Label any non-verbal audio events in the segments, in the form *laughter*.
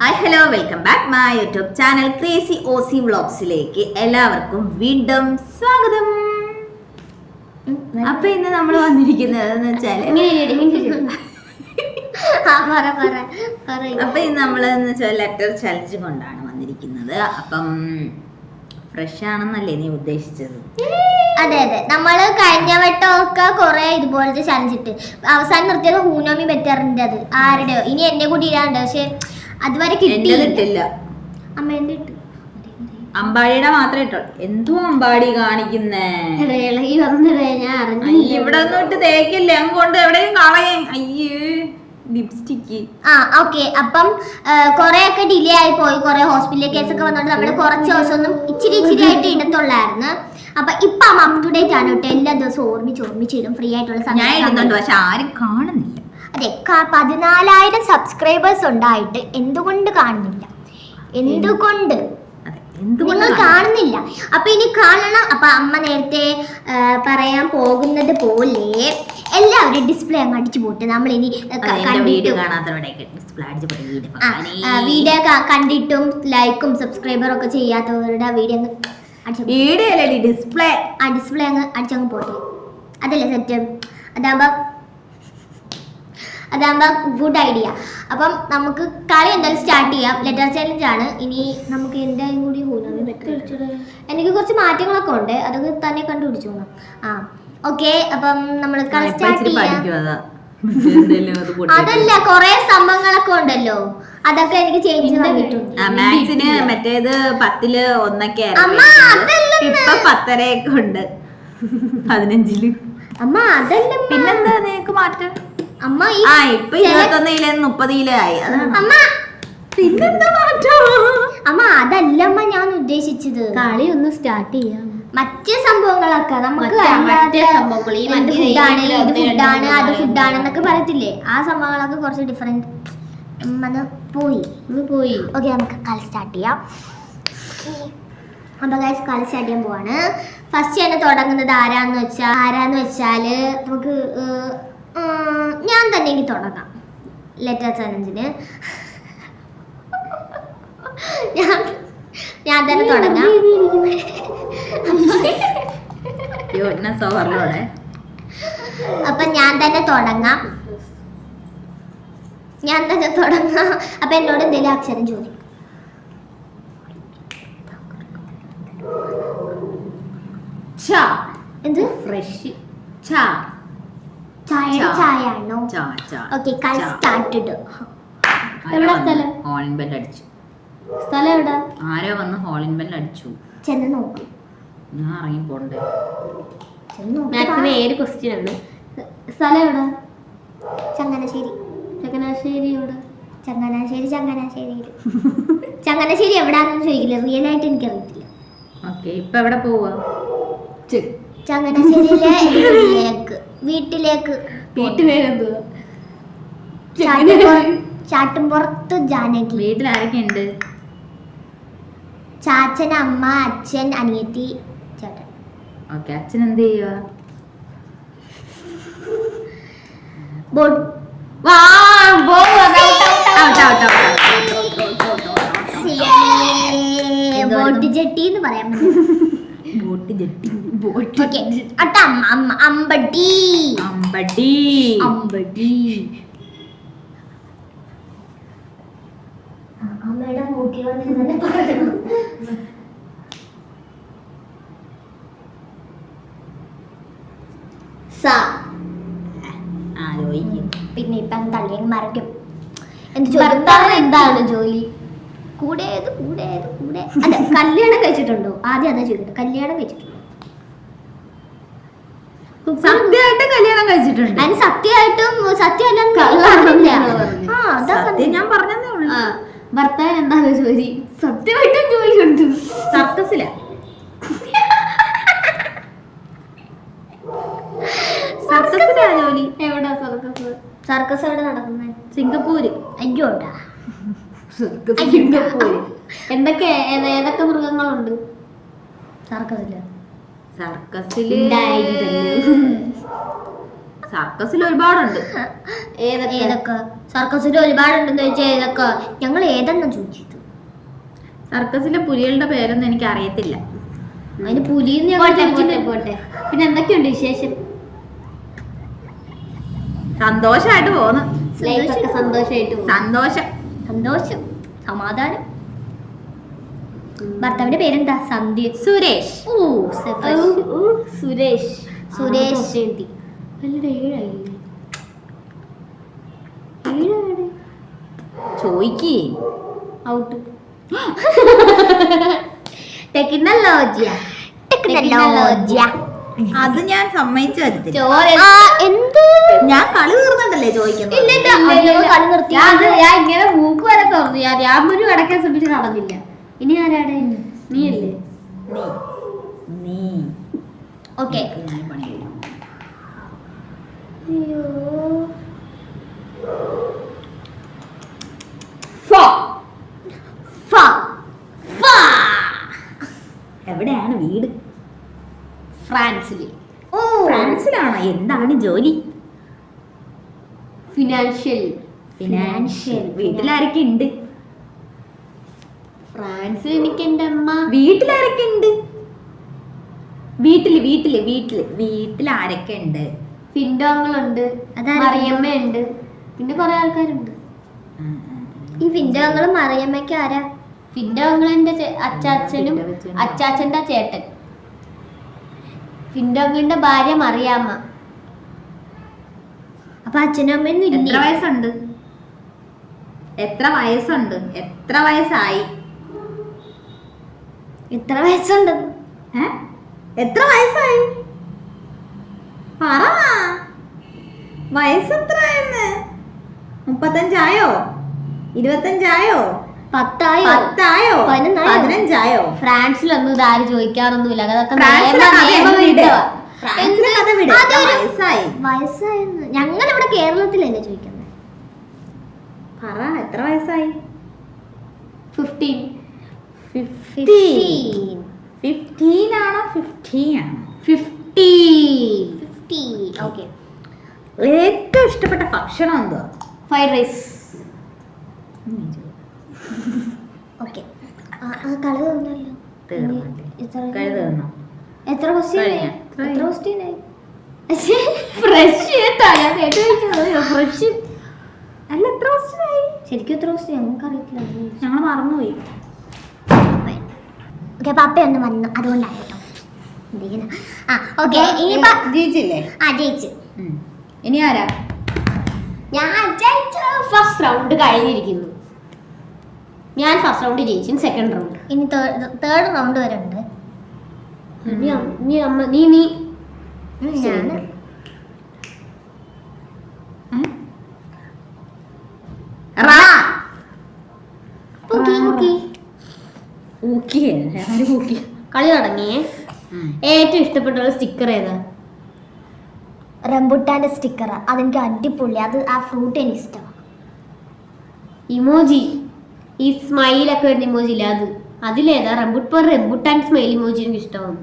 Hi hello welcome back my YouTube channel crazy Ozzy വ്ളോഗ്സിലേക്ക് എല്ലാവർക്കും വീണ്ടും സ്വാഗതം. അപ്പൊ ഇന്ന് നമ്മൾ വന്നിരിക്കുന്നത് എന്ന് വെച്ചാൽ അപ്പൊ ഇന്ന് നമ്മൾ എന്ന് വെച്ചാൽ ലെറ്റർ ചലഞ്ച് കൊണ്ടാണ് വന്നിരിക്കുന്നത്. അപ്പം ഫ്രഷ് ആണെന്നല്ലേ നീ ഉദ്ദേശിച്ചത്? അതെ അതെ. നമ്മൾ കഴിഞ്ഞ വട്ടമൊക്കെ കുറെ ഇതുപോലത്തെ ചലഞ്ചിട്ട് അവസാനം നിർത്തിയത് ഹൂനോമി ബെറ്ററിന്റെ അത് ആരുടെയോ ഇനി എന്നെ കൂടി ഇടാണ്ട് പക്ഷെ അതുവരെ കിട്ടിയിട്ടില്ല അമ്മ എന്റെ അമ്മേന്റെ ഇട്ടു. അമ്പാടിയുടെ മാത്രമേ ഇട്ടോ എന്തോ അമ്പാടി കാണിക്കുന്നേ. ഇവിടെ ഒന്നും ഇട്ട് തേക്കില്ല. അങ്ങോട്ട് എവിടെയും കളയേ. അയ്യേ ലിപ്സ്റ്റിക്ക് ആ ഓക്കെ. അപ്പം കുറെ ഒക്കെ ഡിലേ ആയി പോയി. കുറെ ഹോസ്പിറ്റൽ കേസൊക്കെ ഒക്കെ വന്നോണ്ട് നമ്മൾ കുറച്ച് ദിവസം ഒന്നും ഇച്ചിരി ഇച്ചിരി ആയിട്ട് ഇടത്തുള്ളായിരുന്നു. അപ്പൊ ഇപ്പൊ അപ് ടു ഡേറ്റ് ആണ് കേട്ടോ. എല്ലാ ദിവസവും ഓർമ്മിച്ച് ഓർമ്മിച്ച് ഇടും. ഫ്രീ ആയിട്ടുള്ള സമയം പക്ഷെ ആരും കാണുന്നില്ല. അതെ പതിനാലായിരം സബ്സ്ക്രൈബേഴ്സ് ഉണ്ടായിട്ട് എന്തുകൊണ്ട് കാണുന്നില്ല? എന്തുകൊണ്ട്? നിങ്ങൾ കാണുന്നില്ല? അപ്പൊ ഇനി കാണണം. അപ്പൊ അമ്മ നേരത്തെ പറയാൻ പോകുന്നത് പോലെ എല്ലാവരും ഡിസ്പ്ലേ അങ്ങ് അടിച്ചു പോട്ട്. നമ്മൾ ഇനി വീഡിയോ കണ്ടിട്ടും ലൈക്കും സബ്സ്ക്രൈബറും ഒക്കെ ചെയ്യാത്തവരുടെ വീഡിയോ അങ്ങ് ഡിസ്പ്ലേ ആ ഡിസ്പ്ലേ അങ്ങ് അടിച്ചങ്ങ് പോട്ടെ. അതല്ലേ സെറ്റ് അതാകുമ്പോ അതാകുമ്പോ ഗുഡ് ഐഡിയ അപ്പം നമുക്ക് കളി എന്തായാലും സ്റ്റാർട്ട് ചെയ്യാം. ലെറ്റർ ചാലഞ്ച് ആണ്. ഇനി നമുക്ക് എന്തായാലും കൂടി എനിക്ക് കുറച്ച് മാറ്റങ്ങളൊക്കെ ഉണ്ട്. അതൊക്കെ തന്നെ കണ്ടുപിടിച്ചു ആ ഓക്കെ അപ്പം നമ്മൾ കളി സ്റ്റാർട്ട് ചെയ്യാം. അതല്ല കൊറേ സംഭവങ്ങളൊക്കെ ഉണ്ടല്ലോ. അതൊക്കെ എനിക്ക് ചേഞ്ച് മാത്സിന് മറ്റേത് പത്തിൽ ഒന്നൊക്കെ. ഇപ്പൊ പത്തരയൊക്കെ ഉണ്ട്. പതിനഞ്ചിൽ. അമ്മ അതല്ല പിന്നെന്താ നിനക്ക് മാറ്റം? അമ്മ ഈ ആ ഇപ്പൊ ഇരുപത്തൊന്നിലെ മുപ്പതിലെ ആയി. അമ്മ പിന്നെന്താ മാറ്റം? അമ്മ അതല്ലമ്മ ഞാൻ ഉദ്ദേശിച്ചത്. കളി ഒന്ന് സ്റ്റാർട്ട് ചെയ്യാം. മറ്റ് സംഭവങ്ങളൊക്കെ നമുക്ക് എന്ത് ഫുഡാണ് ഇത് ഫുഡാണ് അത് ഫുഡാണ് എന്നൊക്കെ പറയത്തില്ലേ? ആ സംഭവങ്ങളൊക്കെ കുറച്ച് ഡിഫറെന്റ് പോയി. ഒന്ന് പോയി. ഓക്കെ നമുക്ക് കളി സ്റ്റാർട്ട് ചെയ്യാം. അപ്പൊ ഗൈസ് കളി സ്റ്റാർട്ട് ചെയ്യാൻ പോവാണ്. ഫസ്റ്റ് തന്നെ തുടങ്ങുന്നത് ആരാന്ന് വെച്ചാൽ ആരാന്ന് വെച്ചാൽ നമുക്ക് ഞാൻ തന്നെ ഇനി തുടങ്ങാം. ലെറ്റർ ചലഞ്ചിന് ഞാൻ ഞാൻ തന്നെ തുടങ്ങാം. അപ്പൊ ഞാൻ തന്നെ തുടങ്ങാം. ഞാൻ തന്നെ തുടങ്ങാം. അപ്പൊ എന്നോട് എന്തെങ്കിലും അക്ഷരം ചോദിക്കും എന്ത്? ഫ്രഷ്. ചാ. ഓക്കെ കളി സ്റ്റാർട്ടഡ് സ്റ്റാർട്ട് എവിടാ സ്ഥലം? ഹോളിൻ ബെൽ അടിച്ചു? സ്ഥലം എവിടെ? ആരോ വന്ന് ഹോളിൻ ബെൽ അടിച്ചു? ചെന്ന് നോക്ക്. ഞാൻ ഇറങ്ങി പോണ്ടേ? ചെന്ന് നോക്ക് മാത്സിന് ഏഴ് ക്വസ്റ്റ്യൻ ആണ്? സ്ഥലം എവിടെ? ചങ്ങനാശ്ശേരി. ചങ്ങനാശ്ശേരി എവിടെ? ചങ്ങനാശ്ശേരി ചങ്ങനാശ്ശേരിയിൽ ചങ്ങനാശ്ശേരി എവിടാണെന്ന് ചോദിക്കില്ല. റിയൽ ആയിട്ട് എനിക്ക് അറിയത്തില്ല ഓക്കെ ഇപ്പൊ എവിടെ പോവാ? ചങ്ങനാശ്ശേരി *laughs* വീട്ടിലേക്ക് വീട്ടിലേക്ക് വീട്ടുപേരെന്തുവാ ചാട്ടുംപുറ- ചാട്ടുംപുറത്ത് ജാനകി വീട്ടിൽ ആരൊക്കെ ഉണ്ട് ചാച്ചൻ അമ്മ അച്ഛൻ അനിയത്തി ചേട്ടൻ ഓക്കെ അച്ഛൻ എന്ത് ചെയ്യുക ബോട്ട് ബോട്ട് ജെട്ടി എന്ന് പറയാൻ ബോട്ട് ജെട്ടി അട്ട അമ്മ അമ്പടി. അമ്പടി. അമ്പടി. അമ്മയുടെ മൂട്ടിൽ വന്ന് തന്നെ ചോദിക്കും പിന്നെ ഇപ്പം തള്ളിയും മറക്കും. എന്ത് ഭർത്താവ് എന്താണ് ജോലി? കൂടെ കൂടെ കൂടെ. അതെ കല്യാണം കഴിച്ചിട്ടുണ്ടോ? ആദ്യം അതാ ചോദിക്കട്ടെ. കല്യാണം കഴിച്ചിട്ടുണ്ടോ? സത്യമായിട്ട് കല്യാണം കഴിച്ചിട്ടുണ്ട്. അതിന് സത്യമായിട്ടും സത്യമല്ല ഞങ്ങൾ ആ അതാ സത്യം ഞാൻ പറഞ്ഞതേ ഉള്ളൂ. ഭർത്താവ് എന്താ എന്താണ് ജോലി? സത്യമായിട്ടും ജോലി ഉണ്ട്. സർക്കസില. സർക്കസിലാ ജോലി. എവിടാ സർക്കസ്? സർക്കസ് എവിടെ നടക്കുന്നത് സിംഗപ്പൂര്. അയ്യോട്ടാ സിംഗപ്പൂര്. എന്തൊക്കെ ഏത- ഏതൊക്കെ മൃഗങ്ങളുണ്ട്? സർക്കസില്ല സർക്കസിൽ. സർക്കസിൽ ഒരുപാടുണ്ട്. ഏതൊക്കെ? സർക്കസിൽ ഒരുപാടുണ്ടെന്ന് ചോദിച്ചാൽ ഏതൊക്കെ? ഞങ്ങൾ ഏതെന്നാ ചോദിച്ചത് സർക്കസിലെ പുലികളുടെ പേരൊന്നും എനിക്ക് അറിയത്തില്ല. അതിന് പുലിന്ന് ഞങ്ങൾ പോട്ടെ പിന്നെ എന്തൊക്കെയുണ്ട് വിശേഷം? സന്തോഷമായിട്ട് പോകുന്നു സന്തോഷമായിട്ട് സന്തോഷം. സന്തോഷം. സമാധാനം. ഭർത്താവിന്റെ പേരെന്താ? സന്ധ്യ. സുരേഷ്. ഓ സുരേഷ്. സുരേഷ്. ചോയ്ക്ക്. ഔട്ട് ടെക്നോളജിയ ടെക്നോളജിയ അത് ഞാൻ സമ്മതിച്ചു എന്ത്? ഞാൻ കളി തീർന്നിട്ടല്ലേ ചോദിക്കുന്നത്? ഇല്ല കളി നിർത്തി. ഞാൻ ഇങ്ങനെ മൂക്ക് വരെ തുറന്നു. ഞാൻ ഒരു അടയ്ക്കാൻ ശ്രമിച്ച് നടന്നില്ല. ഇനി ആരാണ്? നീയല്ലേ? നീ. ഓക്കെ. അയ്യോ. എവിടെയാണ് വീട്? ഫ്രാൻസിൽ ഓ. ഫ്രാൻസിലാണോ? എന്താണ് ജോലി? ഫിനാൻഷ്യൽ ഫിനാൻഷ്യൽ വീട്ടിലാരൊക്കെ ഉണ്ട്? ഫ്രാൻസിൽ എനിക്ക് എന്റെ അമ്മ വീട്ടിൽ ആരൊക്കെ ഉണ്ട് വീട്ടിൽ വീട്ടിൽ. വീട്ടിൽ വീട്ടിൽ ആരൊക്കെ ഉണ്ട് ഫിൻഡോങ്ങളുണ്ട് മറിയമ്മയുണ്ട് പിന്നെ കുറെ ആൾക്കാരുണ്ട്. ഈ വിൻഡോങ്ങളും മറിയമ്മയ്ക്ക് ആരാ? ഫിൻഡോങ്ങളുടെ അച്ചാച്ചനും അച്ചാച്ചന്റെ ചേട്ടൻ. ഫിൻഡോങ്ങളുടെ ഭാര്യ മറിയാമ്മ. അപ്പൊ അച്ഛനും അമ്മയും എത്ര വയസ്സുണ്ട്? എത്ര വയസ്സുണ്ട്? എത്ര വയസ്സായി? എത്ര വയസ്സുണ്ട്? എത്ര വയസ്സായി? പറ. വയസ്സെത്രയെന്ന്? മുപ്പത്തഞ്ചായോ? ഇരുപത്തഞ്ചായോ? പത്തായോ? പത്തായോ? പതിനഞ്ചായോ? ഫ്രാൻസിലൊന്നും ഇതാര് ചോദിക്കാറൊന്നുമില്ല. അതൊക്കെ വയസ്സായെന്ന്. ഞങ്ങൾ ഇവിടെ കേരളത്തിലല്ലേ ചോദിക്കുന്നത്. പറ എത്ര വയസ്സായി? 15 ഫിഫ്റ്റീൻ ഫിഫ്റ്റീൻ ആണോ? ഫിഫ്റ്റീൻ ആണോ. 15 ഫിഫ്റ്റീൻ ഓക്കെ ഏറ്റവും ഇഷ്ടപ്പെട്ട ഭക്ഷണം എന്തോ ഫ്രൈഡ് റൈസ് ഓക്കെ? എത്ര- ക്വസ്റ്റ്യൻ ഫ്രഷ് ഫ്രഷ് അല്ല എത്ര ശരിക്കും എത്ര ക്വസ്റ്റ്യൻ ഞങ്ങൾക്ക് അറിയത്തില്ല ഞങ്ങൾ മറന്നുപോയി. ഓക്കെ പപ്പ ഒന്ന് വന്നു. അതുകൊണ്ടാണ് കേട്ടോ? ആ ഓക്കെ ഇനിയിപ്പോ ജയിച്ചില്ലേ? ആ ജയിച്ചു. ഇനി ആരാ? ഞാൻ ജയിച്ചു. ഫസ്റ്റ് റൗണ്ട് കഴിഞ്ഞിരിക്കുന്നു. ഞാൻ ഫസ്റ്റ് റൗണ്ട് ജയിച്ചു. സെക്കൻഡ് റൗണ്ട് ഇനി തേർഡ് റൗണ്ട് വരെ ഉണ്ട്. നീ നീ നീ നീ ഞാൻ ഏ? റാ കുക്കി കുക്കി കളി തുടങ്ങിയേ ഏറ്റവും ഇഷ്ടപ്പെട്ട സ്റ്റിക്കർ ഏതാ? റംബുട്ടാന്റെ സ്റ്റിക്കർ. അതെനിക്ക് അടിപൊളി. അത് ആ ഫ്രൂട്ട് എനിക്ക് ഇഷ്ടമാണ് ഇമോജി. ഈ സ്മൈലൊക്കെ വരുന്ന ഇമോജി ഇല്ല? അത്. അതിലേതാ? റംബുട്ട് ഇപ്പോൾ റംബുട്ടാൻ സ്മൈൽ ഇമോജി എനിക്ക് ഇഷ്ടമാണ്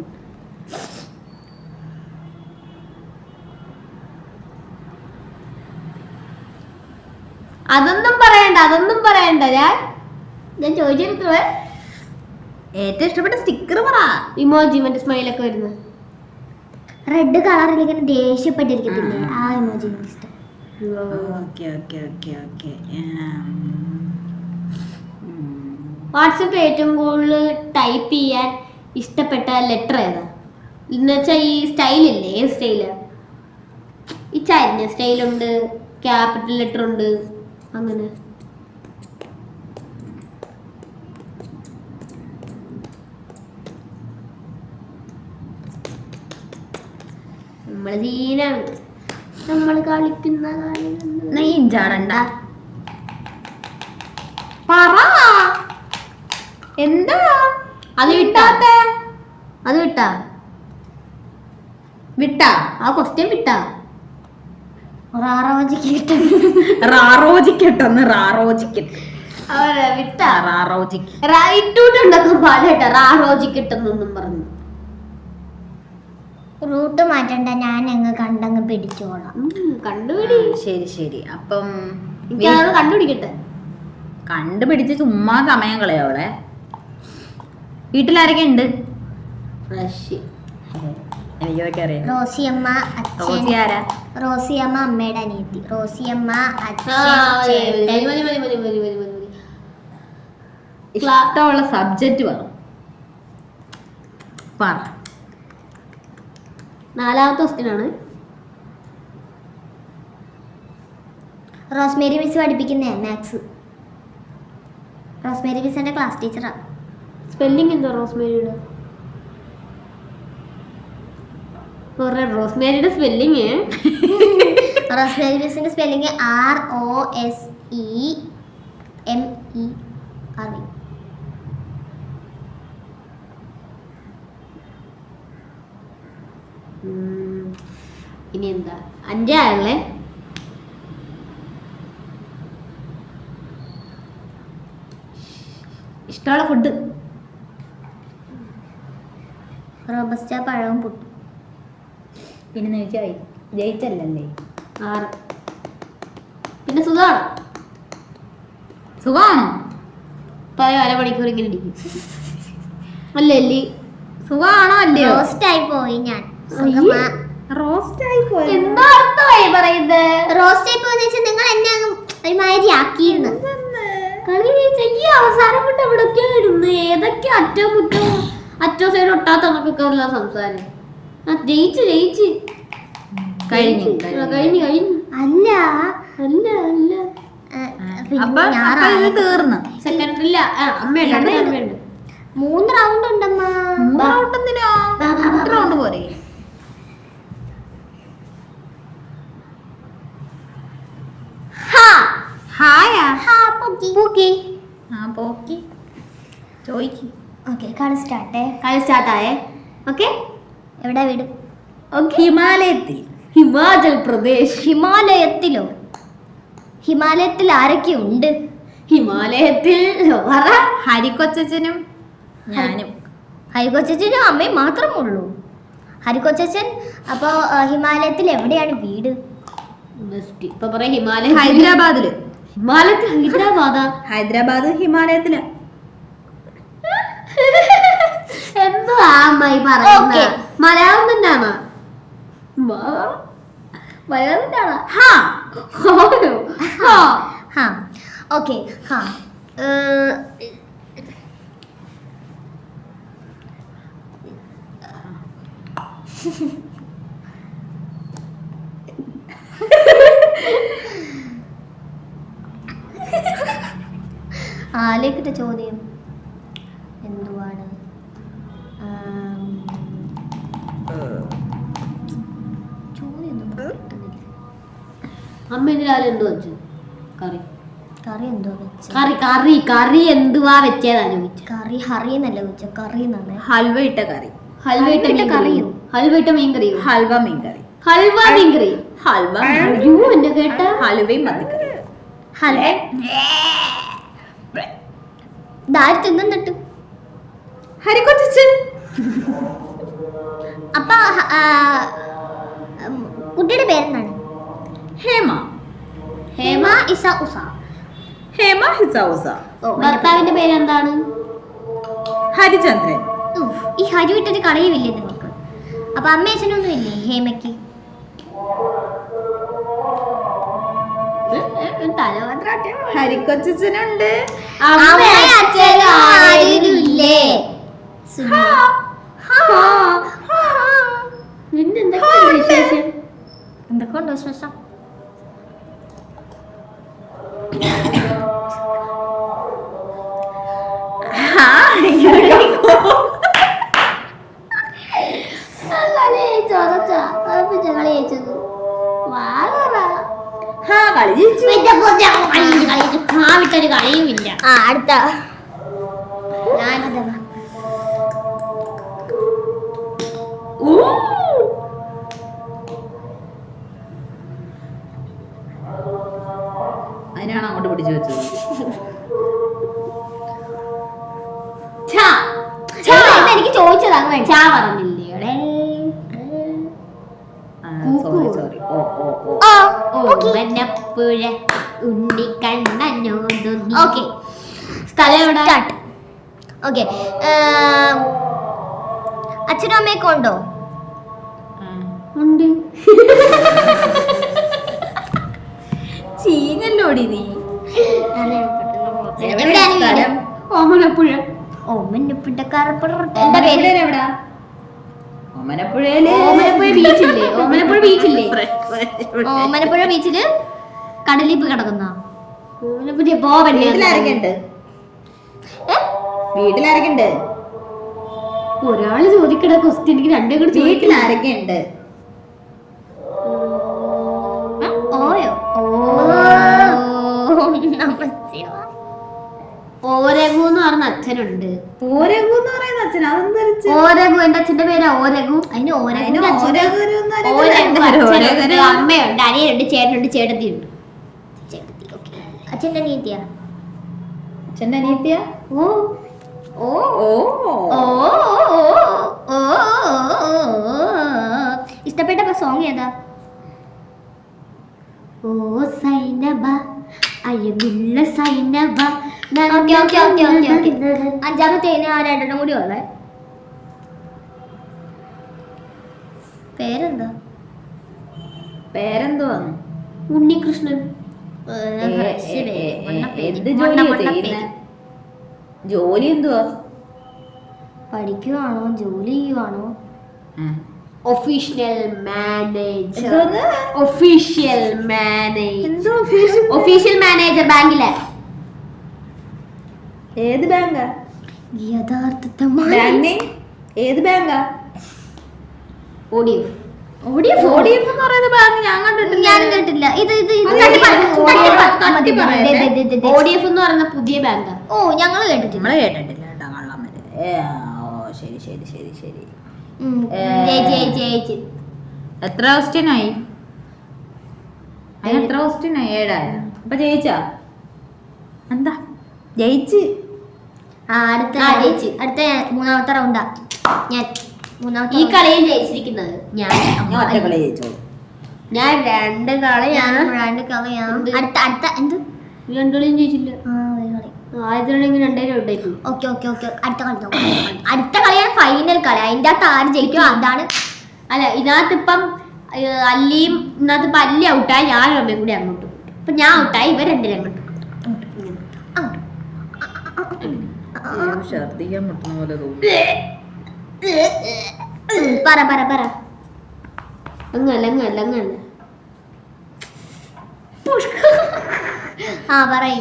അതൊന്നും പറയണ്ട. അതൊന്നും പറയണ്ട. ഞാൻ ഞാൻ ചോദിച്ചിരുന്നത് ഏറ്റവും ഇഷ്ടപ്പെട്ട സ്റ്റിക്കർ പറ. ഇമോജി മറ്റേ സ്മൈലൊക്കെ വരുന്നത് റെഡ് കളറിൽ ഇങ്ങനെ ദേഷ്യപ്പെട്ടിരിക്കത്തില്ലേ? ആ. ഇമോജി എനിക്ക് ഇഷ്ടം. Okay okay okay okay WhatsApp ഏറ്റവും കൂടുതൽ ടൈപ്പ് ചെയ്യാൻ ഇഷ്ടപ്പെട്ട ലെറ്റർ ഏതാ? എന്ന് വെച്ചാൽ ഈ സ്റ്റൈലില്ലേ ഏത് സ്റ്റൈൽ ഈ ചരിഞ്ഞ സ്റ്റൈലുണ്ട് ക്യാപിറ്റൽ ലെറ്റർ ഉണ്ട് അങ്ങനെ. നമ്മൾ സീനാണ്. നമ്മൾ കളിക്കുന്ന കളി നീ ഇഞ്ചാടണ്ട പറ. എന്താ? അത് വിട്ടാത്ത അത് വിട്ടാ. വിട്ടാ? ആ ക്വസ്റ്റ്യൻ വിട്ടാ. റാറോജിക്ക് കിട്ടും റാറോജിക്കട്ടൊന്ന് റാറോജിക്കട്ട് അവരെ വിട്ടാ. റാറോജിക്ക്. റൈറ്റൂട്ട് ഉണ്ടാക്കാൻ പാടില്ല റാറോജി കിട്ടുന്നൊന്നും പറഞ്ഞു. റൂട്ട് മാറ്റണ്ട ഞാൻ അങ്ങ് കണ്ടങ്ങ് പിടിച്ചോളാം. കണ്ടുപിടി. ശരി ശരി. അപ്പം കണ്ടുപിടിക്കട്ടെ. കണ്ടുപിടിച്ച് ചുമ്മാ സമയം കളയോളെ വീട്ടിലാരൊക്കെ ഉണ്ട്? അറിയാം. റോസിയമ്മ റോസിയമ്മ അമ്മയുടെ അനിയത്തി. റോസിയമ്മ. ഇഷ്ടമുള്ള സബ്ജക്റ്റ് പറ. പറ. നാലാമത്തെ ക്വസ്റ്റ്യൻ ആണ്. റോസ്മേരി മിസ് പഠിപ്പിക്കുന്നേ മാത്സ് റോസ്മേരി മിസ് എന്റെ ക്ലാസ് ടീച്ചറാണ് സ്പെല്ലിംഗ് എന്താ റോസ്മേരിയുടെ? റോസ്മേരിയുടെ spelling *laughs* Rosemary മിസ്സിന്റെ spelling R O S E M E R ഇനി എന്താ അഞ്ചാളെ ഇഷ്ടമുള്ള ഫുഡ് റോബസ്റ്റ പഴവും പുട്ടും. പിന്നെ നോക്കിയായി ജയിച്ചല്ലേ ആറ്. പിന്നെ സുഖമാണ്. സുഖമാണോ പഴയ അരമണിക്കൂർ ഇങ്ങനെ ഇരിക്കും. അല്ലേ അല്ലേ? സുഖമാണോ അല്ലേ ഹോസ്റ്റായി പോയി ഞാൻ. റോസ്റ്റ് ആയി പോയി എന്താ അർത്ഥമായി പറയുന്നത്? റോസ്റ്റ് ആയി പോയെന്ന് വെച്ചാൽ നിങ്ങൾ എന്നെ അങ്ങ് ഒരുമാതിരി ആക്കിയിരുന്നു. കളി ചെയ്യ അവസാനം കൊണ്ട് എവിടൊക്കെയോ ഇടുന്നു ഏതൊക്കെ അറ്റോ മുറ്റോ അറ്റോ സൈഡ് ഒട്ടാത്തന്നൊക്കെ ഉള്ള സംസാരം ആ ജയിച്ച് ജയിച്ച്. കഴിഞ്ഞു, കഴിഞ്ഞു. കഴിഞ്ഞു അല്ല. അല്ല അല്ല. തീർന്നു. സെക്കൻഡ് ഇല്ല ആ, അമ്മയുണ്ട് അടുത്ത അമ്മയുണ്ട്. അമ്മയുണ്ട്. മൂന്ന് റൗണ്ട് ഉണ്ടമ്മ. റൗണ്ട് എന്തിനാ? റൗണ്ട് പോരെ. ഹായാ. പൂക്കി. ആ പോക്കി. ചോയ്ക്ക് ഓക്കെ കളി സ്റ്റാർട്ടേ കളി സ്റ്റാർട്ടായേ ഓക്കെ? എവിടെ വീട്? ഹിമാലയത്തിൽ. ഹിമാചൽ പ്രദേശ്. ഹിമാലയത്തിലോ? ഹിമാലയത്തിൽ ആരൊക്കെ ഉണ്ട്? ഹിമാലയത്തിൽ പറ. ഹരിക്കൊച്ചനും ഞാനും. ഹരികൊച്ചനും അമ്മയും മാത്രമേ ഉള്ളൂ ഹരികൊച്ചൻ അപ്പോൾ ഹിമാലയത്തിൽ എവിടെയാണ് വീട്? ബെസ്റ്റ് ഇപ്പൊ പറയാ ഹിമാലയ ഹൈദരാബാദിൽ. ഹിമാലയത്തിൽ ഹൈദരാബാദാ? ഹൈദരാബാദ് ഹിമാലയത്തിൽ. എന്തോ ആ അമ്മായി പറയുന്ന. മലയാളം തന്നെയാണ് മലയാളം തന്നെയാണ് ഹാ. ഹാ. ഹാ. ഓക്കെ. ഹാ. ആലേക്കിട്ട ചോദ്യം എന്തുവാണ്? അമ്മ ഇന്ന് രാവിലെ എന്തോ വെച്ചു? കറി. കറി എന്തോ വെച്ചു? കറി കറി കറി എന്തുവാ വെച്ചേതാ ചോദിച്ചു കറി ഹറി എന്നല്ല വെച്ച കറി എന്നാണ്. ഹൽവ ഇട്ട കറി. ഹൽവ ഇട്ട കറിയും? കറിയോ? ഇട്ട മീൻ കറിയോ ഹൽവ മീൻ കറി. ഹൽവ മീൻ കറി. ഹൽവ അയ്യോ എന്റെ കേട്ട? ഹലുവയും മത്തിക്കറി ഹലോ ഇതാര് തിന്നിട്ട് ഹരിക്കൊച്ചൻ അപ്പൊ കുട്ടിയുടെ പേരെന്താണ്? ഹേമ. ഹേമ ഇസ ഉസ. ഹേമ ഇസ ഉസ. ഭർത്താവിന്റെ പേരെന്താണ്? ഹരിചന്ദ്രൻ. ഈ ഹരി വിട്ടൊരു കളയുമില്ലേ നിങ്ങൾക്ക്? അപ്പൊ അമ്മയച്ഛനൊന്നും ഇല്ലേ ഹേമയ്ക്ക്? തല മാത്രം ഹരിക്കൊച്ചനുണ്ട്. അമ്മ അച്ഛനും ആരും ഇല്ലേ പിന്നെ എന്തൊക്കെയാണ് വിശേഷം എന്തൊക്കെ ഉണ്ടോ. വിശേഷം? ഒരു കളിയുമില്ല. ആ അടുത്ത. അതിനാണ് അങ്ങോട്ട് പിടിച്ചു വെച്ചത്? എനിക്ക് ചോദിച്ചത് അങ്ങനെ ചാ പറഞ്ഞില്ലേ? സോറി സോറി ഓ ഓ ഓ. ഓ ഓ ഓ ഓ ഉണ്ണിക്കണ്ണനോടുന്നി. ഓക്കെ സ്ഥലം എവിടെ? ഓക്കെ അച്ഛനും അമ്മയൊക്കെ ഉണ്ടോ? ഉണ്ട്. ചീഞ്ഞല്ലോടി നീ? ഓമനപ്പുഴ. ഓ മഞ്ഞപ്പിട്ടക്കാരപ്പുറ എന്താ പേര്? ഓമനപ്പുഴയിൽ എവിടാ? ഓമനപ്പുഴയിൽ. ഓമനപ്പുഴ ബീച്ചില്ലേ ഓമനപ്പുഴ ബീച്ചില്ലേ ഓമനപ്പുഴ ബീച്ചിൽ കടലിൽ പോയി കിടക്കുന്ന പുതിയ പോവല്ലേ ഒരാൾ ചോദിക്കണ ക്വസ്റ്റ്യൻ എനിക്ക് രണ്ടേ കൂടി ചോദിക്കില്ല വീട്ടിലാരൊക്കെ ഉണ്ട് ഓയോ ഓ നമസ്തേ. ഓരഗു എന്ന് പറഞ്ഞ അച്ഛനുണ്ട്. എന്ന് പറയുന്ന അച്ഛൻ അതെന്താ വെച്ച്? ഓരഗു എന്റെ അച്ഛന്റെ പേര് ഓരഗു. അതിന് ഓരഗു ഓരകുരു. അമ്മയുണ്ട് അനിയനുണ്ട് ചേട്ടനുണ്ട് ചേട്ടത്തിയുണ്ട്. അച്ഛന്റെ അനിയത്തിയാ. അച്ഛന്റെ അനിയത്തിയാ? ഓ. ഓ. ഓ. ഓ ഓ ഇഷ്ടപ്പെട്ട സോങ് ഏതാ? ഓ സൈനബ. അഴകുള്ള Zainaba. Okay okay okay okay okay. അഞ്ചാമത്തെ ആ രണ്ടെണ്ണം കൂടി ഉള്ളേ പേരെന്താ? പേരെന്തോ ഉണ്ണികൃഷ്ണൻ. എന്ത് ചെയ്യുന്നെ? ജോലി എന്തുവാ? പഠിക്കുവാണോ? ജോലി ചെയ്യുവാണോ? Official manager official manager? Official manager ബാങ്കിലെ. ഏത് ബാങ്കാ? യഥാർത്ഥത്തെ? ഏത് ബാങ്കാ? ഓഡിയോ. ഓഡിയോ ODF എന്ന് പറയുന്ന ബാങ്ക് ഞാൻ കണ്ടിട്ടില്ല. ഞാനും കേട്ടില്ല ഇത് ഇത് ഇത് അത് തട്ടി പറ, ODF തട്ടി പറ. തട്ടി മതി, മതി, പറയല്ലേ? ദേ, ദേ, ദേ, ദേ. ഒ ഡി എഫ് എന്ന് പറയുന്ന പുതിയ ബാങ്കാ ഓ ഞങ്ങൾ കേട്ടിട്ടില്ല. നമ്മളെ കേട്ടിട്ടില്ല കേട്ടോ ഏ, ഓ ശരി ശരി ശരി ശരി. എത്ര ക്വസ്റ്റ്യൻ ആയി അതിന് എത്ര ക്വസ്റ്റ്യൻ ആയി ഏഴായ? അപ്പൊ ജയിച്ചാ? എന്താ? ജയിച്ച്. അടുത്ത ജയിച്ച്. അടുത്ത മൂന്നാമത്തെ റൗണ്ടാ ഞാൻ ഈ കളിയും കളിയിൽ ജയിച്ചിരിക്കുന്നത് ഞാൻ ഞാൻ ഒറ്റ കളി ജയിച്ചോളൂ. ഞാൻ രണ്ട് കളിയാണ് രണ്ട് കളിയാണ്? അടുത്ത അടുത്ത എന്ത്? രണ്ടു കളിയും ജയിച്ചില്ല. Okay okay okay. അടുത്ത കളി നോക്കാം. അടുത്ത കളിയാണ് ഫൈനൽ കളി അതിന്റെ അകത്ത് ആര് ജയിക്കും അതാണ്. അല്ല ഇതിനകത്ത് ഇപ്പം അല്ലിയും ഇതിനകത്ത് ഇപ്പം അല്ലി ഔട്ടായി. ഞാൻ അമ്മയും കൂടി അങ്ങോട്ട് ഇപ്പം ഞാൻ ഔട്ടായി. ഇവർ രണ്ടിലും അങ്ങോട്ട് ഛർദിക്കാൻ മുട്ടുന്ന പോലെ തോന്നുന്നു ഉം, പറ പറ പറ. അങ്ങല്ല അങ്ങല്ല അങ്ങല്ല. ആ പറയ.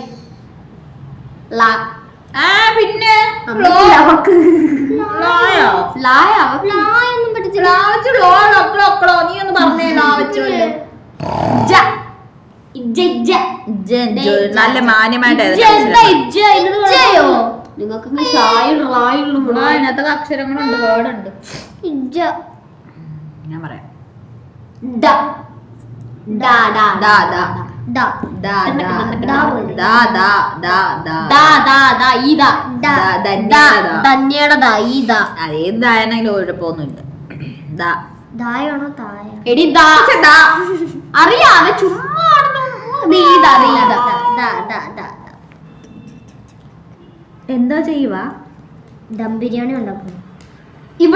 പിന്നെ നീ ഒന്ന് പറഞ്ഞേ ലാവച്ചോല്ലോ. നല്ല മാന്യമായിട്ട് നിങ്ങൾക്ക് അതിനകത്തൊക്കെ അക്ഷരങ്ങളുണ്ട് വേർഡുണ്ട് ഞാൻ പറയാം ഡ ഡാ ഡാ ദാ ദാ ദാ ദാ ദാ ദാ ദാ പോലെ. ദാ ദാ ദാ ദാ ദാ ദാ ദാ ഈ ദാ ദാ ദാ, ദാ ധന്യത ദാ. ധന്യയുടെ ദാ ഈ ദാ അതേത് ദായാണെങ്കിലും കുഴപ്പമൊന്നുമില്ല ദാ ദായാണോ തായ എടി ദാ പക്ഷെ ദാ അറിയാതെ ചുമ്മാ എന്താ ചെയ്യുക ദം ബിരിയാണി ഉണ്ടാക്കും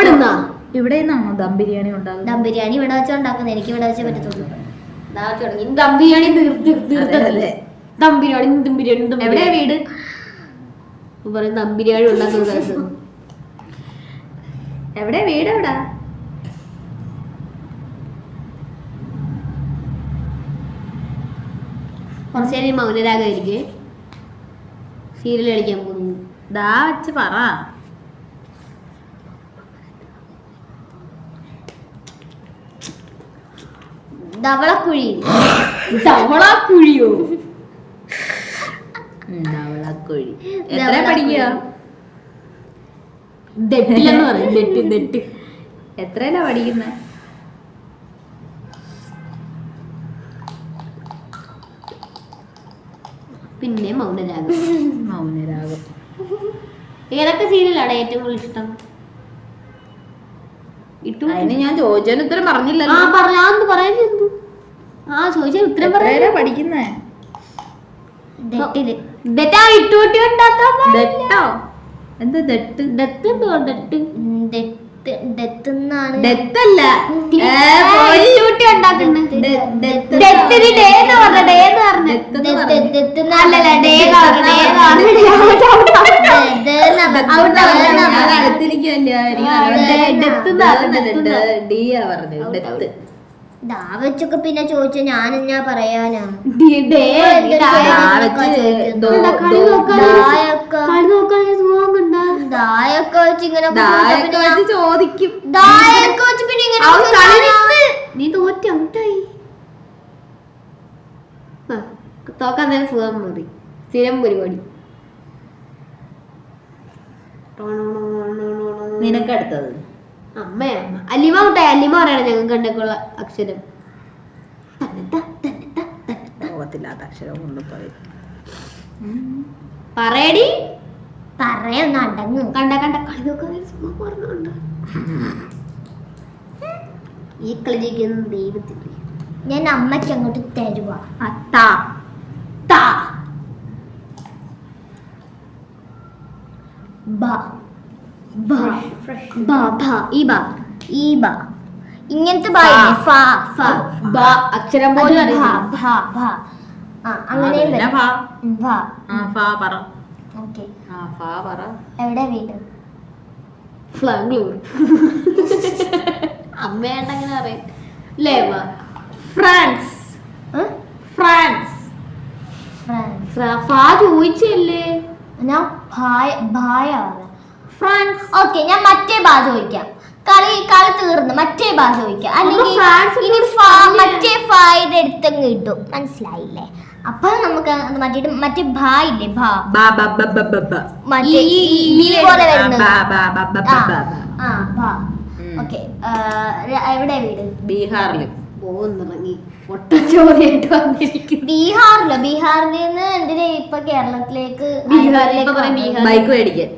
നിന്നാ ഇവിടെ നിന്നാണോ ദം ബിരിയാണി ഉണ്ടാകുന്നത് ദം ബിരിയാണി ഇവിടെ വെച്ചാ ഉണ്ടാക്കുന്നത് എനിക്ക് ഇവിടെ വെച്ചേ പറ്റത്തുള്ളൂ. ദാ ബിരിയാണി. ദം ബിരിയാണി ദം ബിരിയാണി എവിടെയാ വീട്? പറയും ദം ബിരിയാണി ഉണ്ടാക്കുന്ന ദിവസം എവിടെ വീട് എവിടാ കുറച്ചേരി നേരം മൗനരാഗമായിരിക്കും സീരിയൽ കളിക്കാൻ പോകുന്നു. ദാ വെച്ച് പറ. ധവളക്കുഴി. ധവളക്കുഴിയോ? ധവളക്കുഴി. എത്ര പഠിക്കുക? ദെട്ടിലെന്ന് പറയും. ദെട്ട് ദെട്ട്. എത്രയല്ല പഠിക്കുന്നത് പിന്നെ മൗനരാഗം. *laughs* മൗനരാഗം. ഏതൊക്കെ സീരിയലാണ് ഏറ്റവും കൂടുതൽ ഇഷ്ടം? ഇട്ടു. അതിന് ഞാൻ ചോദിച്ചതിന് ഉത്തരം ആ പറഞ്ഞില്ലല്ലോ ആ ചോദിച്ചാൽ ഉത്തരം പറയാ പഠിക്കുന്നേ? എന്താ ദട്ട്? എന്തുവാ ഡെത്തല്ല. ഡെത്ത്. ഡി ആ പറഞ്ഞത് ഡെത്ത്. ദാ വെച്ചൊക്കെ പിന്നെ ചോദിച്ച ഞാൻ എന്നാ പറയാനാ ദായൊക്കെ വെച്ച് ഇങ്ങനെ പിന്നെ ചോദിക്കും. ദായൊക്കെ വെച്ച് പിന്നെ ഇങ്ങനെ നീ തോറ്റ ഔട്ടായി. ആ തോക്കാൻ തന്നെ സുഖം മതി സ്ഥിരം പരിപാടി. നിനക്ക് അടുത്തത് അമ്മേ അമ്മ അല്ലിമ ഔട്ടായി അല്ലിമ പറയണം ഞങ്ങൾക്ക് കണ്ടേക്കുള്ള അക്ഷരം. ലോകത്തില്ലാത്ത അക്ഷരം പറയടി. പറയുന്ന അടങ്ങ്. കണ്ട പറഞ്ഞുണ്ട് ഈ കളി ജയിക്കുന്ന ദൈവത്തിന്റെ ഞാൻ അമ്മയ്ക്ക് അങ്ങോട്ട് തരുവാ. അത്താ താ ബ ബ ബാ ബാ ഈ ബാ ഈ ബ ഇങ്ങനത്തെ അക്ഷരം പോലും അങ്ങനെ എവിടെ വീട്? അമ്മയാണ്ട് അങ്ങനെ അറിയാം അല്ലേ ഫ്രാൻസ്. ഫ്രാൻസ്. ഫ്രാൻസ്. ചോദിച്ചല്ലേ? ഞാൻ ഭായ ഭായ ഫ്രാൻസ്. ഓക്കെ ഞാൻ മറ്റേ ബാ ചോദിക്കാം. കളി കളി തീർന്നു മറ്റേ ബാ ചോദിക്കാം. അല്ലെങ്കിൽ ഇനി മറ്റേ ഫായുടെ അടുത്തങ്ങ് കിട്ടും മനസ്സിലായില്ലേ? അപ്പൊ നമുക്ക് അത് മാറ്റിയിട്ട് മറ്റേ ഭാ ഇല്ലേ? ഭാ. മറ്റേ പോലെ വരുന്നത്. ഓക്കെ എവിടെ വീട്? ബീഹാറിൽ. പോകുന്നിറങ്ങി. ബീഹാറിലോ? ബീഹാറിൽ നിന്ന് എന്തിനാ ഇപ്പൊ കേരളത്തിലേക്ക് ബീഹാറിലേക്ക്. ബൈക്ക് മേടിക്കാൻ.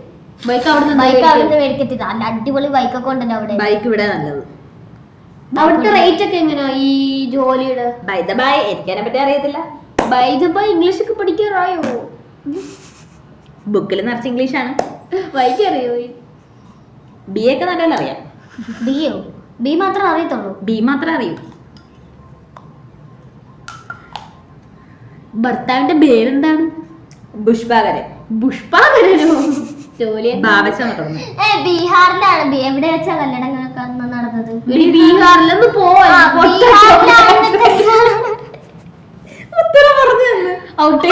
ബൈക്ക് അവിടെ ബൈക്ക് അവിടെ മേടിക്കത്തില്ല. നല്ല അടിപൊളി ബൈക്കൊക്കെ ഉണ്ടല്ലോ അവിടെ. ബൈക്ക് ഇവിടെ നല്ലത്. അവിടുത്തെ റേറ്റ് ഒക്കെ എങ്ങനെയാ ഈ ജോലിയുടെ? ബൈ ദ ബൈ എനിക്കതിനെ പറ്റി അറിയത്തില്ല. വൈദ്യപ്പ ഇംഗ്ലീഷ് ഒക്കെ പഠിക്കാറായോ? ബുക്കിൽ നിറച്ച് ആണ്. ബൈക്ക് അറിയോ ബി ഒക്കെ നല്ലപോലെ അറിയാം. ബിയോ ബി മാത്രമേ അറിയത്തുള്ളൂ. ബി മാത്രമേ അറിയൂ. ഭർത്താവിന്റെ പേരെന്താണ്? പുഷ്പാകരൻ. പുഷ്പാകരനോ? ബീഹാറിലാണ്. എവിടെ വെച്ചാ കല്യാണം നടന്നത്? ബീഹാറിലൊന്ന് പോവാ. ഔട്ട്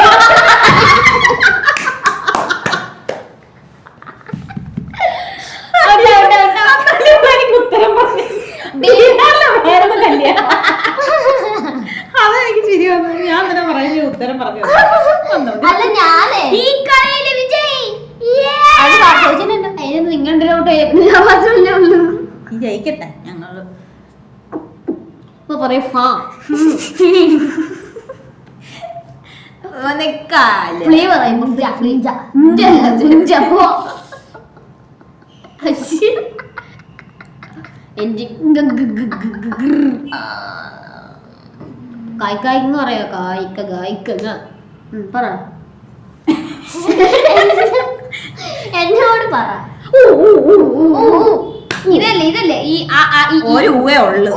എനിക്ക് ഉത്തരം പറഞ്ഞു ബീഹാറിലെ വേറൊന്നും കല്യാണം അതെനിക്ക് ശരി വന്നു ഞാൻ തന്നെ പറഞ്ഞു ഉത്തരം പറഞ്ഞു തന്നു. അല്ല ഞാനേ ഈ കളിയിൽ വിജയ് അത് ചോദിച്ചിട്ടുണ്ടോ അതിനൊന്നും നിങ്ങളുടെ ഔട്ട് ഞാൻ മാത്രമല്ലേ ഉള്ളൂ ഈ ജയിക്കട്ടെ ഞങ്ങൾ പറയും ഫാ. ഫ്ലീ പറയുമ്പോ ഫ്ലിഞ്ച. കായ് കായ് എന്ന് പറയാ കായ്ക്ക കായ്ക്ക പറ. *laughs* എന്നോട് പറ. ഇതല്ലേ ഇതല്ലേ ഈ. ഒരു ഊവേ ഉള്ളു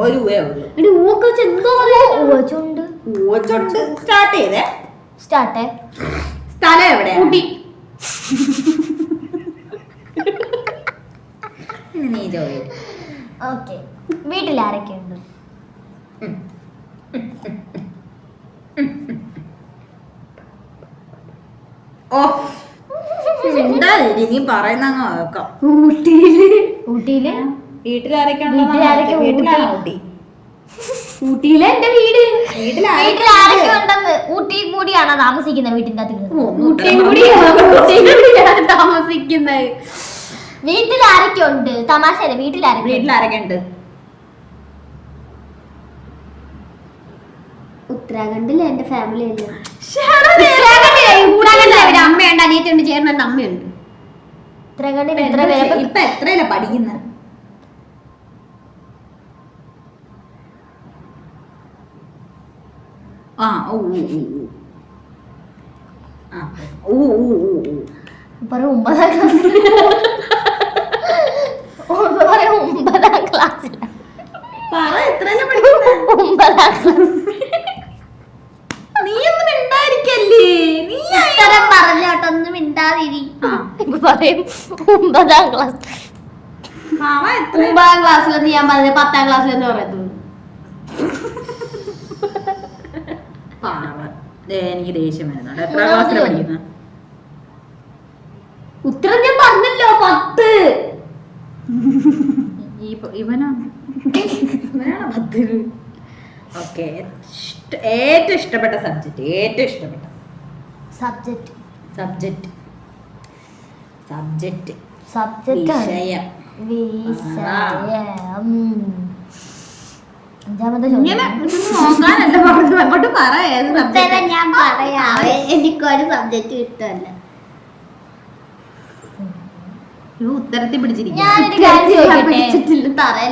ഒരു ഊവേ ഉള്ളു എടി ഊക്ക് വെച്ച് എന്തോ സ്റ്റാർട്ട് ചെയ്തേ സ്റ്റാർട്ട് സ്ഥലം എവിടെ ഊട്ടി നീ ഓക്കെ വീട്ടിൽ ആരൊക്കെ ഉണ്ട് നീ പറയുന്ന അങ്ങ് കേൾക്കാം. ഊട്ടിയിൽ. ഊട്ടിയിൽ? വീട്ടിലാരൊക്കെ വീട്ടിലാരൊക്കെ വീട്ടിലാണ് ഊട്ടി? ഊട്ടിയിലെ എന്റെ വീട്. വീട്ടിൽ ആരൊക്കെ ഉണ്ടെന്ന്? ഊട്ടി കൂടിയാണോ താമസിക്കുന്നത് വീട്ടിന്റെ അകത്ത് ഊട്ടിയും കൂടിയാണ് ഊട്ടിയും കൂടിയാണ് താമസിക്കുന്നത്. വീട്ടിൽ ആരൊക്കെ ഉണ്ട്? തമാശയല്ലേ വീട്ടിൽ ആരൊക്കെ ഉണ്ട്? വീട്ടിലാരൊക്കെ ഉണ്ട്? ഉത്തരാഖണ്ഡിലെ എന്റെ ഫാമിലി അല്ലേ? ഉത്തരാഖണ്ഡിലെ ഒരു അമ്മയുണ്ട് അനിയത്തിയുണ്ട് ചേർന്നുണ്ട് അമ്മയുണ്ട്. എത്ര പേരെ ഇപ്പൊ- ഇപ്പൊ എത്രയല്ല പഠിക്കുന്നത് ആ ഓ ഓ പറയും ഒമ്പതാം ക്ലാസ് ഒമ്പതാം ക്ലാസ്സിൽ പറ എത്രയല്ലേ പഠിക്കുന്നത് ഒമ്പതാം ക്ലാസ് നീ ഒന്നും ഉണ്ടായിരിക്കല്ലേ നീ ഉത്തരം പറഞ്ഞോട്ടൊന്നും മിണ്ടാതിരി. പറയും ഒമ്പതാം ക്ലാസ് എത്ര? ഒമ്പതാം ക്ലാസ്സിലെന്ന് ഞാൻ പറഞ്ഞത് പത്താം ക്ലാസ്സിലെന്ന് പറയത്തുള്ളൂ പറ ദേ, എനിക്ക് ദേഷ്യം വരുന്നുണ്ട്. എത്ര ക്ലാസ്സിൽ ഉത്തരം ഞാൻ പറഞ്ഞല്ലോ പത്ത്. ഈ പ- ഇവനാണ് ഇവനാണ് പത്ത്? *laughs* ഓക്കെ ഏറ്റവും ഇഷ്ടപ്പെട്ട സബ്ജക്റ്റ് ഏറ്റവും ഇഷ്ടപ്പെട്ട. സബ്ജക്റ്റ് സബ്ജക്റ്റ് സബ്ജക്റ്റ് സബ്ജക്റ്റ് വിഷയം. വിഷയം. ഞാൻ പറയാവേ എനിക്കൊരു സബ്ജക്റ്റ്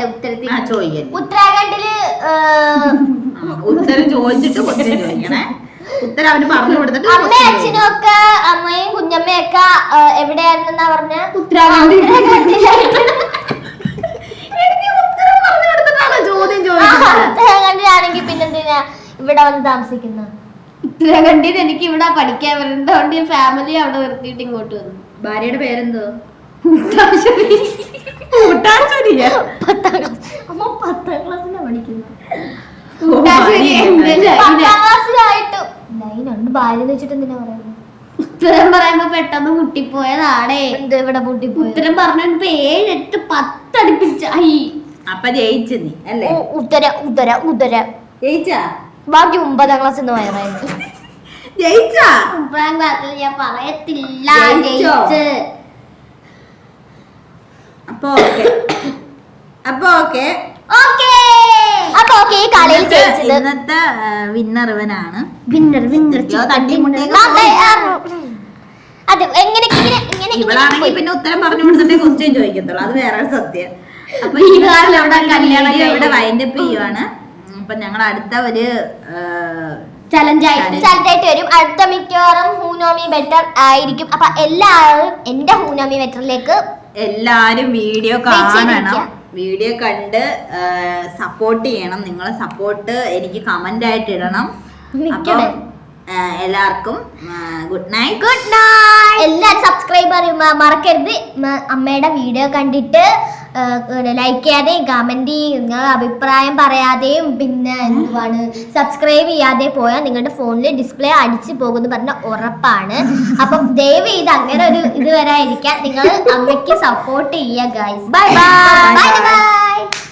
ഉത്തരത്തിൽ ഉത്തരാഖണ്ഡിൽ ഉത്തരം ചോദിച്ചിട്ട് ചോദിക്കണേ. ഉത്തരം അവന് പറഞ്ഞു കൊടുത്തിട്ട് അമ്മയും അച്ഛനും. ഒക്കെ അമ്മയും കുഞ്ഞമ്മയൊക്കെ എവിടെയായിരുന്നെന്നാ പറഞ്ഞ? ഉത്തരാഖണ്ഡ് എനിക്ക് ഉത്തരം പറഞ്ഞു കൊടുത്തിട്ടാണോ ചോദ്യം ഉത്തരാഖണ്ഡിലാണെങ്കിൽ പിന്നെന്തിനാ ഇവിടെ വന്ന് താമസിക്കുന്നു? ഉത്തരാഖണ്ഡിൽ എനിക്ക് ഇവിടെ പഠിക്കാൻ വരുന്നതുകൊണ്ട് ഫാമിലി അവിടെ നിർത്തിയിട്ട് ഇങ്ങോട്ട് വന്നു. ഭാര്യയുടെ പേരെന്തോ? അമ്മ പത്താം ക്ലാസ്സിലാണ് പഠിക്കുന്നത്. പത്താം ക്ലാസ്സിലായിട്ട് ഭാര്യ വെച്ചിട്ട് എന്തിനാ പറയുന്നത് ഉത്തരം പറയുമ്പോ പെട്ടെന്ന് മുട്ടിപ്പോയതാടേ എന്ത് ഇവിടെ പൂട്ടിപ്പോയി ഉത്തരം പറഞ്ഞപ്പോ ഏഴ് എട്ട് പത്ത് അടുപ്പിച്ചായി അപ്പൊ ജയിച്ചു നീ അല്ലേ? ഉത്തര ഉത്തര ഉത്തര. ജയിച്ചാ? ബാക്കി ഒമ്പതാം ക്ലാസ് എന്ന് പറയുന്നത് ജയിച്ചാ? ഒമ്പതാം ക്ലാസ്സിൽ ഞാൻ പറയത്തില്ല ജയിച്ചോ? അപ്പൊ ഓക്കെ. അപ്പൊ ഓക്കേ. അപ്പൊ ഓക്കെ ഈ കളിയിൽ ജയിച്ചത് ഇന്നത്തെ വിന്നർ ഇവനാണ് വിന്നർ. വിന്നർ അതെ എങ്ങനെ ഇവളാണെങ്കിൽ പിന്നെ ഉത്തരം പറഞ്ഞു കൊടുത്തിട്ടേ ക്വസ്റ്റ്യൻ ചോദിക്കത്തുള്ളൂ. അത് വേറെ സത്യം. അപ്പൊ ഈ കാലം അവിടെ കല്യാണം ഇവിടെ. വൈൻഡപ്പ് ചെയ്യുവാണ്. അപ്പൊ ഞങ്ങൾ അടുത്ത ഒരു ചലഞ്ചായിട്ട് വരും. അടുത്ത മിക്കവാറും ഹൂനോമി ബെറ്റർ ആയിരിക്കും. അപ്പൊ എല്ലാവരും എന്റെ ഹൂനോമി ബെറ്ററിലേക്ക് എല്ലാരും വീഡിയോ കാണണം. വീഡിയോ കണ്ട് സപ്പോർട്ട് ചെയ്യണം നിങ്ങളെ സപ്പോർട്ട് എനിക്ക് കമന്റ് ആയിട്ട് ഇടണം. എല്ലാവർക്കും ഗുഡ് നൈറ്റ് ഗുഡ് നൈറ്റ് എല്ലാരും സബ്സ്ക്രൈബ് മറക്കരുത്. അമ്മയുടെ വീഡിയോ കണ്ടിട്ട് ലൈക്ക് ചെയ്യാതെയും കമന്റ് നിങ്ങൾ അഭിപ്രായം പറയാതെയും പിന്നെ എന്തുവാണ് സബ്സ്ക്രൈബ് ചെയ്യാതെ പോയാൽ നിങ്ങളുടെ ഫോണിൽ ഡിസ്പ്ലേ അടിച്ചു പോകുമെന്ന് പറഞ്ഞ ഉറപ്പാണ്. അപ്പം ദയവ് ചെയ്ത് അങ്ങനെ ഒരു ഇത് വരാതിരിക്കാൻ നിങ്ങൾ അമ്മയ്ക്ക് സപ്പോർട്ട് ചെയ്യുക guys bye bye bye bye